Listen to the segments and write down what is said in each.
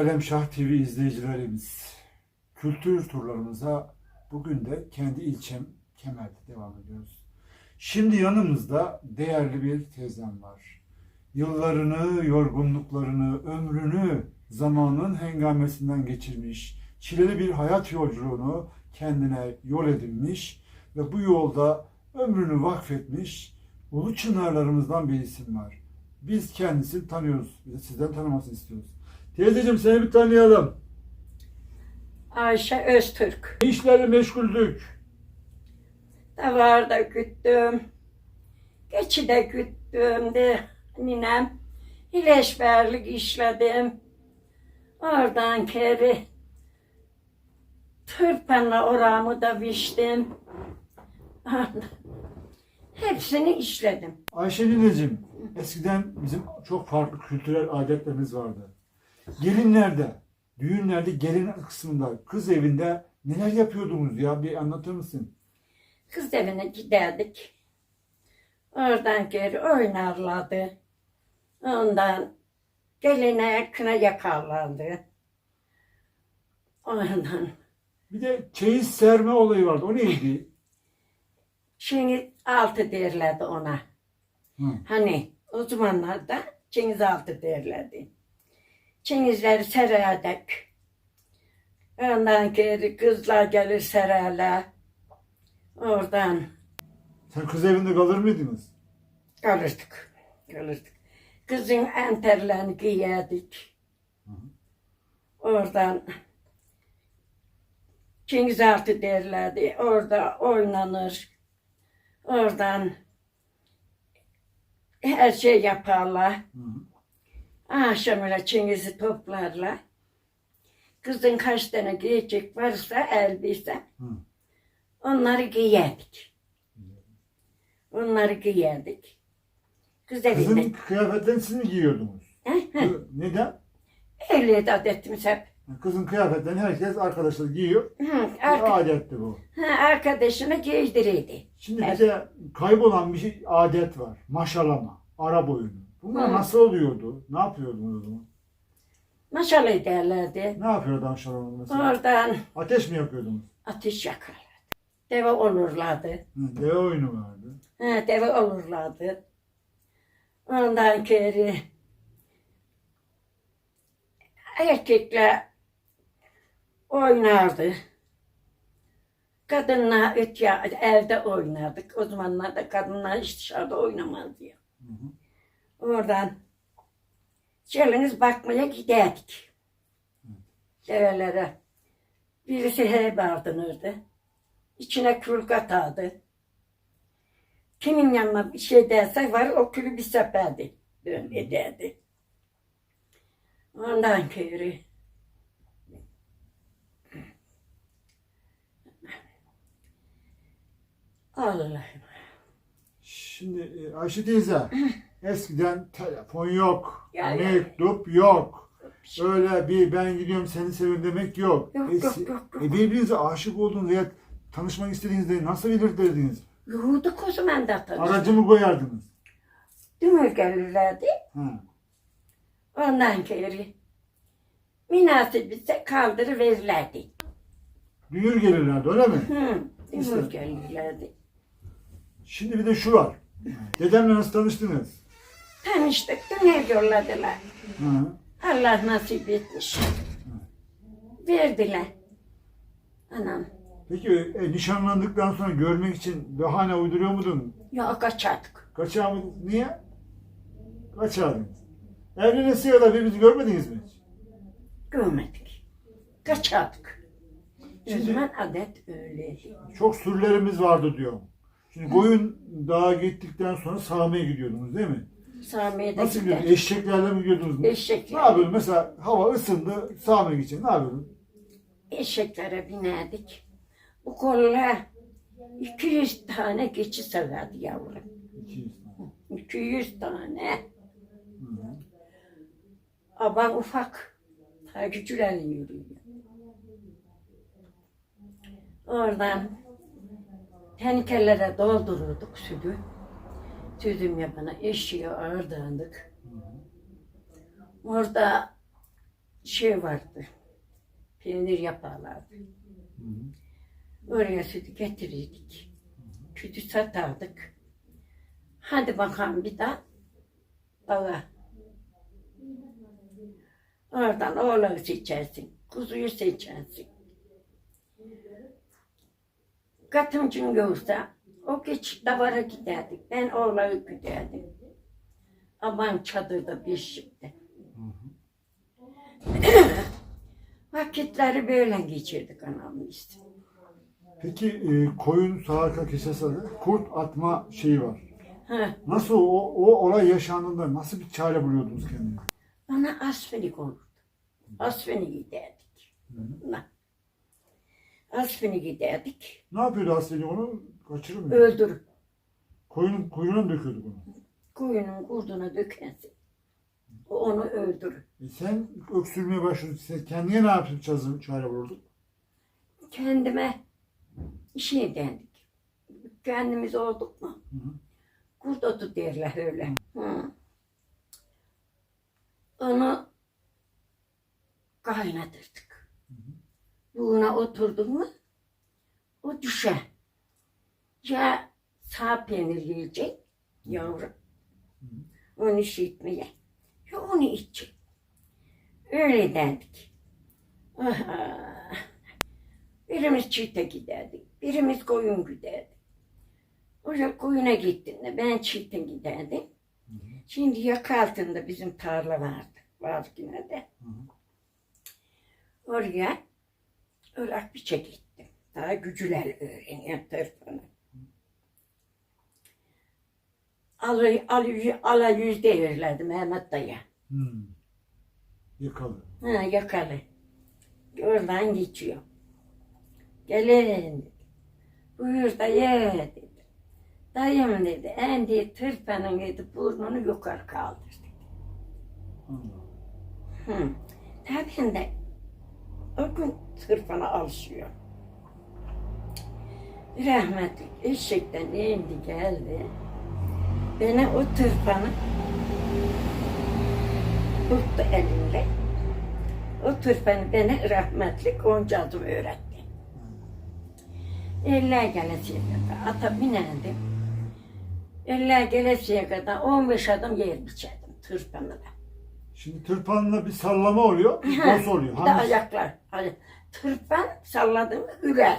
Kalemşah TV izleyicilerimiz. Kültür turlarımıza bugün de kendi ilçem Kemer'de devam ediyoruz. Şimdi yanımızda değerli bir teyzem var. Yıllarını, yorgunluklarını, ömrünü zamanın hengamesinden geçirmiş, çileli bir hayat yolculuğunu kendine yol edinmiş ve bu yolda ömrünü vakfetmiş ulu çınarlarımızdan bir isim var. Biz kendisini tanıyoruz. Sizden tanımasını istiyoruz. Teyzeciğim seni bir tanıyalım. Ayşe Öztürk. Ne işlerle meşguldük? Davarda güttüm. Geçi de güttüm de ninem. İleşberlik işledim. Oradan keri tırpanla oramı da biçtim. Hepsini işledim. Ayşe nineciğim, eskiden bizim çok farklı kültürel adetlerimiz vardı. Gelinlerde, düğünlerde gelin kısmında, kız evinde neler yapıyordunuz ya? Bir anlatır mısın? Kız evine giderdik. Oradan geri oynarlardı. Ondan geline kına yakarlardı. Ondan Bir de çeyiz serme olayı vardı. O neydi? Çingiz altı derlerdi ona. Hı. Hani o zamanlarda Çingiz altı derlerdi. Çingizleri sererdik. Ondan geri kızlar gelir sererler. Oradan Sen kız evinde kalır mıydınız? kalırdık. Kalırdık. Kızın enterlerini giyerdik. Oradan Çingiz altı derlerdi. Orada oynanır. Oradan her şey yaparlar. Hı hı. Akşam öyle Çingiz'i toplarlar. Kızın kaç tane giyecek varsa elbise Hı. onları giyerdik. Onları giyerdik. Kız evinde. Kızın kıyafetlerini siz mi giyiyordunuz? Kız- Neden? Öyleydi adetimiz hep. Kızın kıyafetlerini herkes arkadaşları giyiyor. Hı, Bir arka, adetti bu. ha, arkadaşına giydirirdi. Şimdi Evet. bize kaybolan bir şey, adet var. Maşalama, ara boyunu. Bunlar Hı. nasıl oluyordu? Ne yapıyordunuz o zaman? Maşallah derlerdi. Ne yapıyordu maşalama mesela? Oradan Ateş mi yakıyordunuz? ateş yakarlardı. Deve olurlardı. Hı, deve oyunu vardı. Ha, deve olurlardı. Ondan geri erkekler oynardı. Kadınlar öt ya, evde oynardık. O zamanlarda kadınlar hiç dışarıda oynamazdı ya. Hı hı. Oradan geliniz bakmaya giderdik. Develere. Birisi hey bardınırdı. İçine kül katardı. Kimin yanına bir şey derse var o külü bir seperdi. Dön ederdi. Ondan köylü. Allah'ım. Şimdi e, Ayşe teyze, eskiden telefon yok, Ya, ya. mektup yok. Öyle bir ben gidiyorum seni seviyorum demek yok. Yok, E, yok, yok, yok. E, birbirinize aşık oldunuz veya tanışmak istediğinizde nasıl bilirdiniz? Yoğurduk o zaman da tanıştık. Aracı mı koyardınız? Dümür gelirlerdi. Ha. Ondan geri münasebetse kaldırıverirlerdi. Düğür gelirlerdi öyle mi? Hı, İşte. dümür gelirlerdi. Şimdi bir de şu var. Dedemle nasıl tanıştınız? Tanıştık, düğüne yolladılar. Ha. Allah nasip etmiş. Verdiler. Anam, Peki e, nişanlandıktan sonra görmek için bahane uyduruyor muydun? ya kaçardık. Kaçağı mı? Niye? Kaçardınız. Evlenesiye kadar birbirinizi görmediniz mi hiç? Görmedik. Kaçardık. Şimdi- adet öyleydi. Çok sürülerimiz vardı diyorum. Şimdi koyun dağa gittikten sonra sağmaya gidiyordunuz değil mi? Sami'ye de Nasıl gider. gidiyordunuz? Eşeklerle mi gidiyordunuz? Eşekler. Ne yapıyordun? Mesela hava ısındı, sağmaya gideceksin. Ne yapıyordun? Eşeklere binerdik. Bu kolla 200 tane keçi severdi yavrum. 200 tane. 200 tane. Hı hı. Aban ufak. Takipçilerle yürüyor. Oradan tenkelere doldururduk sütü. Sütüm yapana eşiğe ağırdandık. Orada şey vardı. Peynir yaparlardı. Oraya sütü getirirdik. Sütü satardık. Hadi bakalım bir daha dağa. Oradan oğlağı seçersin. Kuzuyu seçersin. Katımcın yoksa o geç davara giderdik. Ben oğlağı giderdim. Aman çadırda bir şimdi. Vakitleri böyle geçirdik anamın işte. Peki e, koyun sağarka kesese kurt atma şeyi var. Ha, Nasıl o, o olay yaşandığında nasıl bir çare buluyordunuz kendine? bana asfilik olurdu. Asfini giderdik. Hı. Na. Asfini giderdik. Ne yapıyordu aslında onu? Kaçırır? Öldür. Koyunun kuyruğuna mı döküyorduk onu? Kuyunun kurduna dökersin. O onu öldürür. E sen öksürmeye başladın. Sen kendine ne yapıp çözüm çare bulurdun? Kendime şey dendik. Kendimiz olduk mu? Hı hı. Kurt otu derler öyle. Hı. Onu kaynatırdık. Buğuna oturdun mu o düşer. Ya sağ peynir yiyecek yavrum. Onu işitmeye. Ya onu içecek. Öyle derdik. Aha. Birimiz çiğte giderdik. Birimiz koyun giderdik. Oraya koyuna gittiğinde ben çiğte giderdim. Şimdi yaka altında bizim tarla vardı. Var yine de. Hı hı. Oraya Irak biçe gittim. Daha gücüler öğreniyor tırpanı. Alı, alı, ala yüzde verirlerdi Mehmet dayı. Hmm. Yakalı. Ha, yakalı. Oradan geçiyor. Gelin. Buyur dayı dedi. Dayım dedi. Endi tırpanın dedi burnunu yukarı kaldır dedi. Allah. Hı. Tabii de o gün tırpana alışıyor. Rahmetli eşekten indi geldi. Beni o tırpanı tuttu elimle. O tırpanı beni rahmetli Goncacım öğretti. Eller gelesiye kadar ata binerdim. Eller gelesiye kadar 15 adım yer biçerdim tırpanla. Şimdi tırpanla bir sallama oluyor, bir boz oluyor. Bir de Hangisi? ayaklar. Hani tırpan salladım mı ürer.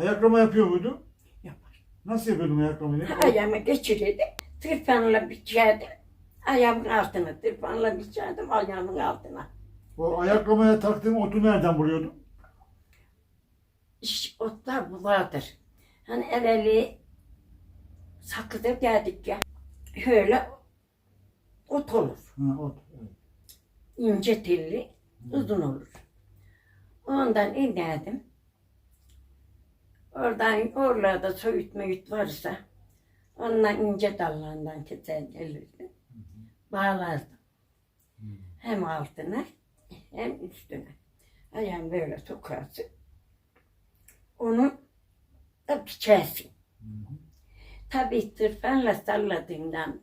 Ayaklama yapıyor muydun? Nasıl yapıyordun ayaklamayı? Ayağımı geçirirdim. Tırpanla biçerdim. Ayağımın altına. Tırpanla biçerdim ayağımın altına. O ayaklamaya taktığın otu nereden buluyordun? İş otlar bulardır. Hani evveli sakızı derdik ya. Öyle ot olur. Ha, ot. Evet. ince telli, uzun olur. Ondan inerdim. Oradan oralarda söğüt möğüt varsa ondan ince dallarından keser gelirdim. Bağlardım. Hem altına hem üstüne. Ayağım böyle sokarsın. Onu da biçersin. Tabii tırpanla salladığından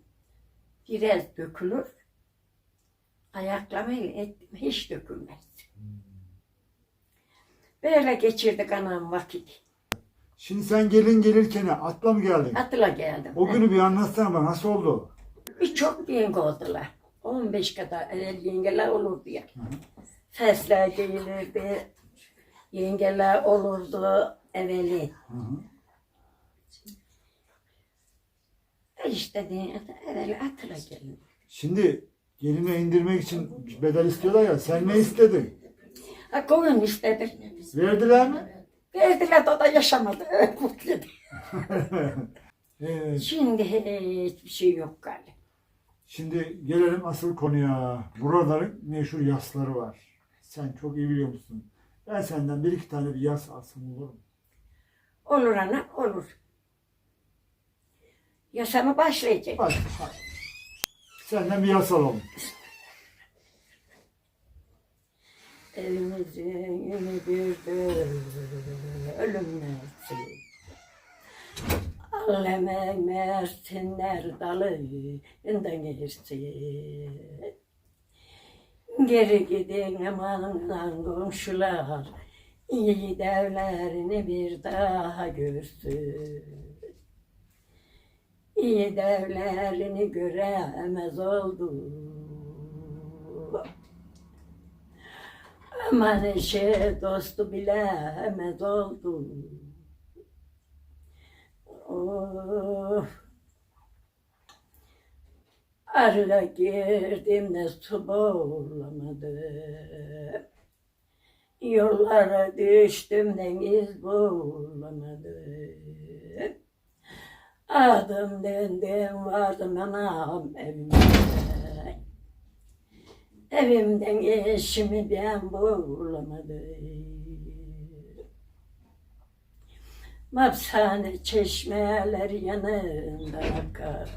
biraz dökülür. Ayaklamayla ettim hiç dökülmez. Böyle geçirdik anam vakit. Şimdi sen gelin gelirken atla mı geldin? Atıla geldim. O günü bir anlatsana bana nasıl oldu? Birçok yenge oldular. 15 kadar yengeler olurdu ya. Sesler gelirdi. Yengeler olurdu evveli. Hı hı. İşte de, evveli atıla gelin. Şimdi geline indirmek için bedel istiyorlar ya sen ne istedin? Ha koyun istedim. Verdiler mi? Verdiler de o da yaşamadı. Mutluydu. Evet. Şimdi hiçbir şey yok galiba. Şimdi gelelim asıl konuya. Buraların meşhur yasları var. Sen çok iyi biliyor musun? Ben senden bir iki tane bir yas alsam olur mu? Olur ana olur. Yaşamı başlayacak. Hadi, hadi. Senden bir yas alalım. Evimizin yeni bir ölüm nefsi. Alleme mersinler dalı yeniden gelirsin. Geri gidin aman komşular, iyi devlerini bir daha görsün. İyi devlerini göremez oldu. Aman eşe dostu bilemez oldu. Of. Arıya girdim de su bulamadım. Yollara düştüm de iz bulamadım. Adım döndüm vardım anam evime. Evimden eşimi ben bulamadım. Mapsane çeşmeler yanında akar.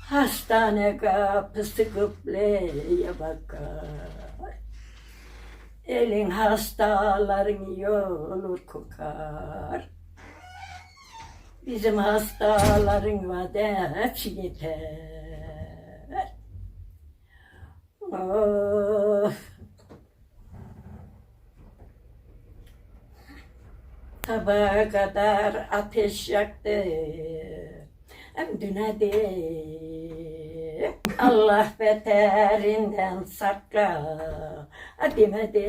Hastane kapısı kıbleye bakar. Elin hastaların iyi olur kokar. Bizim hastaların vadet yeter. Of. Sabaha kadar ateş yaktı. Düne Allah beterinden sakla. Hadi de.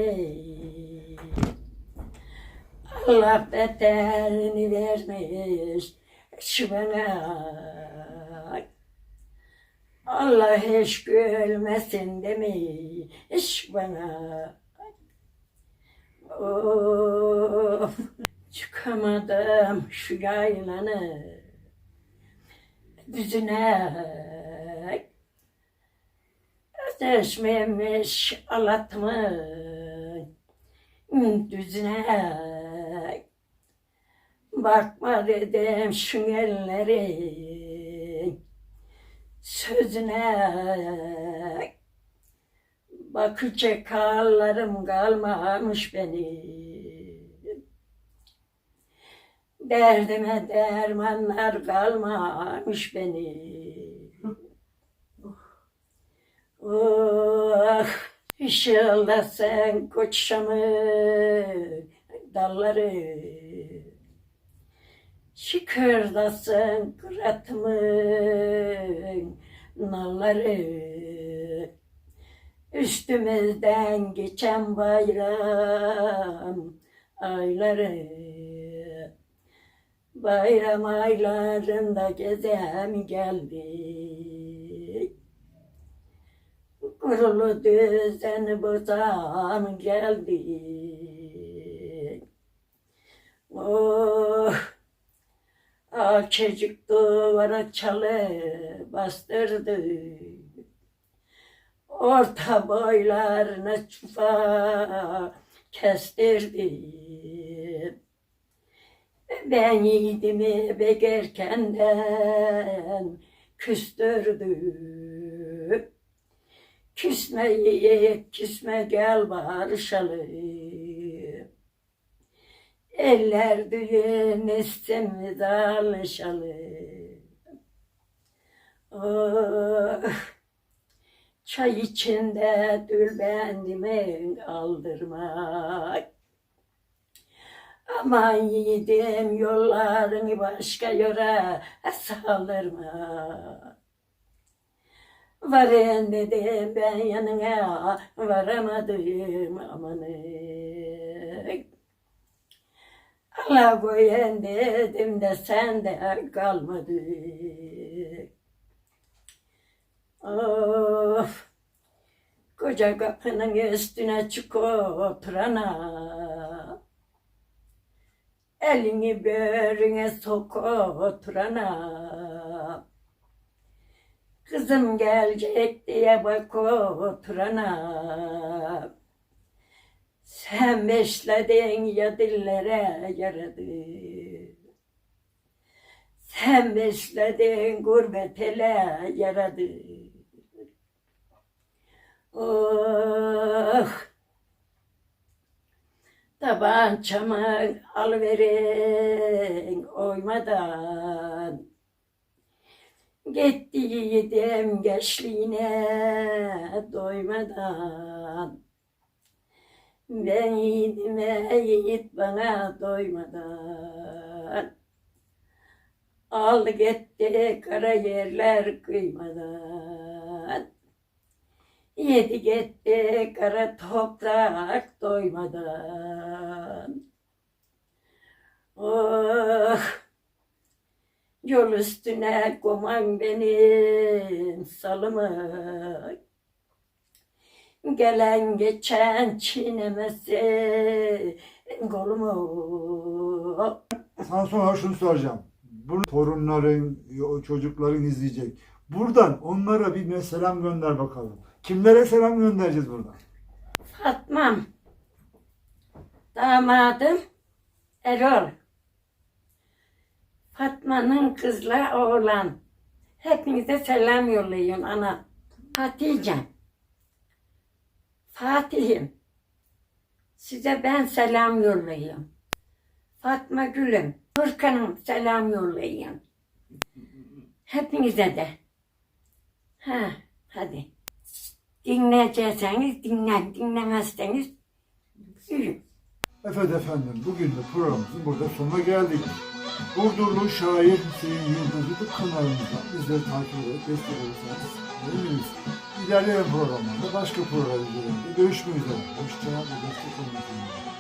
Allah beterini vermiş şu bana. Allah hiç gülmesin demiş bana. Of, çıkamadım şu yaylanı düzüne. Ateşmemiş alatımı düzüne. Bakma dedim şu ellerin sözüne. Bakacak hallerim kalmamış benim. Derdime dermanlar kalmamış benim. Oh, inşallah sen koçamın dalları Şıkırdasın kıratımın nalları. Üstümüzden geçen bayram ayları. Bayram aylarında gezem geldik Kurulu düzeni bozan geldik Oh Akçecik duvara çalı bastırdı Orta boylarına çufa kestirdim. Ben yiğidimi begerkenden küstürdüm. Küsme küsme gel barışalım. Eller düğün istemiz alışalım. Oh. Çay içinde dülbendimi aldırmak. Aman yiğidim yollarını başka yöre saldırma. Varın dedim ben yanına varamadım amanın. Allah koyun dedim de sen de kalmadı. Of, koca kapının üstüne çık oturana. Elini böğrüne sok oturana. Kızım gelecek diye bak oturana. Sen beşledin ya dillere yaradı. Sen besledin gurbet ele yaradı. Oh. Tabancamı alıverin oymadan. Gitti yiğidim gençliğine doymadan Ben yiğidime yiğit bana doymadan. Aldı gitti kara yerler kıymadan. Yedi gitti kara toprak doymadan. Oh Yol üstüne koman benim salımı Gelen geçen çiğnemesi kolumu Sana sonra şunu soracağım. Bu torunların, çocukların izleyecek. Buradan onlara bir selam gönder bakalım. Kimlere selam göndereceğiz buradan? Fatmam Damadım Erol Fatma'nın kızla oğlan Hepinize selam yollayın ana Hatice'm Fatih'im Size ben selam yollayayım. Fatma Gül'üm, Furkan'ım selam yollayayım. Hepinize de. Ha, hadi. Dinleyecekseniz dinlen, dinlemezseniz yürü. Evet efendim, bugün de programımızın burada sonuna geldik. Burdurlu şair Hüseyin Yıldız YouTube kanalımızdan bizleri takip ederek destek olursanız seviniriz. İlerleyen programlarda başka programlarında görüşmek üzere. Hoşçakalın efendim.